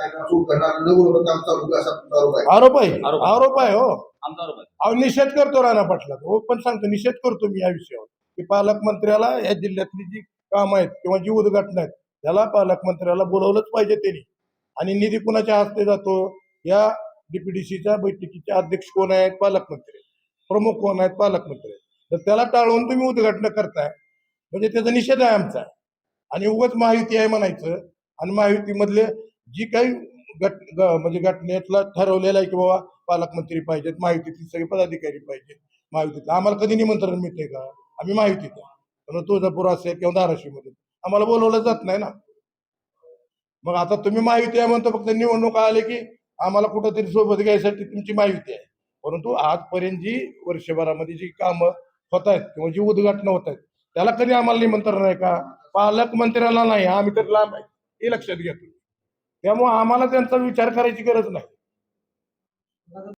कार्यक्रम सुरू करणार न बोलवता काम चालू आहे, असा तुमचा आरोप आहे. आरोप आहे? आरोप आहे. आरोप आहे हो. आमचा आरोप आहे. अहो निषेध करतो राणा पाटलाचा. हो पण सांगतो निषेध करतो मी या विषयावर. की पालकमंत्र्याला या जिल्ह्यातली जी कामं आहेत किंवा जी उद्घाटन आहेत त्याला पालकमंत्र्याला बोलवलंच पाहिजे त्यांनी. आणि निधी कुणाच्या हस्ते जातो? या डीपीडीसीच्या बैठकीचे अध्यक्ष कोण आहेत? पालकमंत्री प्रमुख कोण आहेत? पालकमंत्री तर त्याला टाळून तुम्ही उद्घाटन करताय. म्हणजे त्याचा निषेध आहे आमचा. आणि उगाच महायुती आहे म्हणायचं. आणि महायुतीमधले जी काही गट ग- म्हणजे घटनेतला ठरवलेलं आहे की बाबा पालकमंत्री पाहिजेत माहितीतली सगळे पदाधिकारी पाहिजेत. माहितीतले आम्हाला कधी निमंत्रण मिळते का? आम्ही माहितीत आहे. तुळजापूर असेल किंवा धाराशिवमध्ये आम्हाला बोलवलं जात नाही ना. मग आता तुम्ही माहिती आहे म्हणतो फक्त निवडणूक आले की आम्हाला कुठंतरी सोबत घ्यायसाठी तुमची माहिती आहे. परंतु आजपर्यंत जी वर्षभरामध्ये जी कामं होत आहेत किंवा जी उद्घाटनं होत आहेत त्याला कधी आम्हाला निमंत्रण आहे का? पालकमंत्र्याला नाही. आम्ही तर लांब आहे. हे लक्षात घ्या तुम्ही. त्यामुळे आम्हाला त्यांचा विचार करायची गरज नाही.